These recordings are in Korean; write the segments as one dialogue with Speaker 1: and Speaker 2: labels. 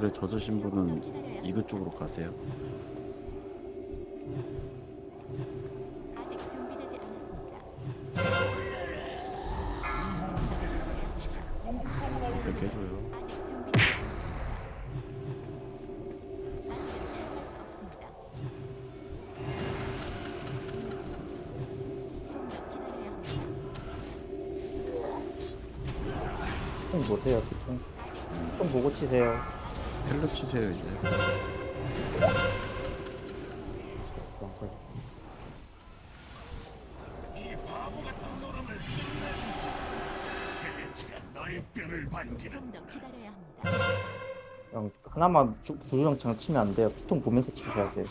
Speaker 1: 물에 젖으신 분은 이그 쪽으로 가세요.
Speaker 2: 아직 준비되지 않았습니다.
Speaker 1: 이렇게 해줘요.
Speaker 2: 아직 준비되지 않았습니다. 아직은 사용할 수 없습니다. 좀더 기다려야 합니다.
Speaker 3: 통 보세요, 통. 통 보고 치세요.
Speaker 1: 헬로 치세요 이제.
Speaker 2: 좀더 기다려야 합니다.
Speaker 3: 그냥 하나만 주, 주주장창 치면 안 돼요. 피통 보면서 치셔야 돼요.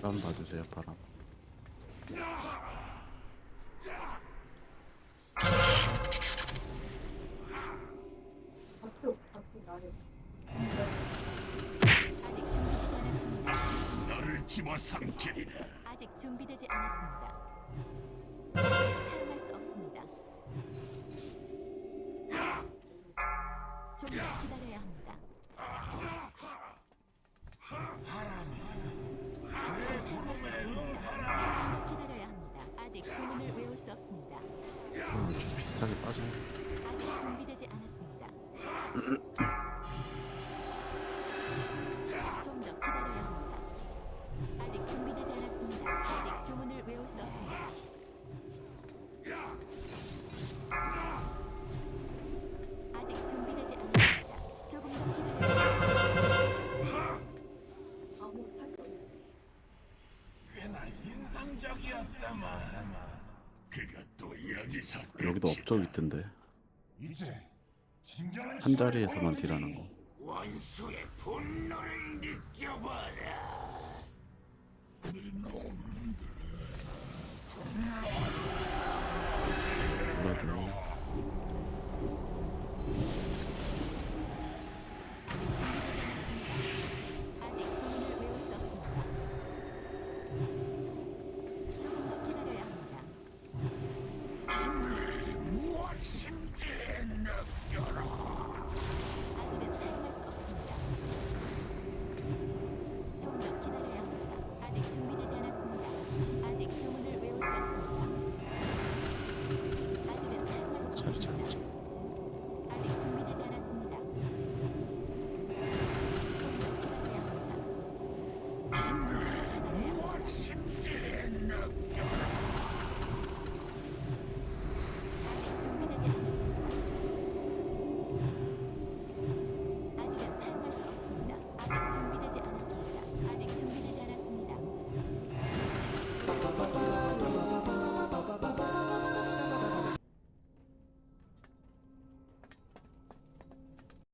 Speaker 1: 바람 봐주세요 바람.
Speaker 2: 아직 준비되지 않았습니다.
Speaker 4: 너를 집어삼키리라.
Speaker 2: 아직 준비되지 않았습니다. 사용할 수 없습니다. 좀더 기다려야 합니다. 사용할 수 없습니다. 좀더 기다려야 합니다. 아직 주문을 외울 수 없습니다.
Speaker 1: 비슷하게 빠져.
Speaker 2: 아직 준비되지 않았습니다. 수 없습니다. 아직 준비되지 않았습니다. 조금 더 기다려야 합니다.
Speaker 4: 꽤나 인상적이었다만. 그가 또 여기서
Speaker 1: 여기도 업적 있던데
Speaker 4: 이제 진정한
Speaker 1: 한 자리에서만 딜하는 거.
Speaker 4: 원수의 분노를 느껴봐라.
Speaker 1: 아직 소문을 외울 수 없습니다. 조금 더 기다려야 합니다. 신기해 느껴 Shh.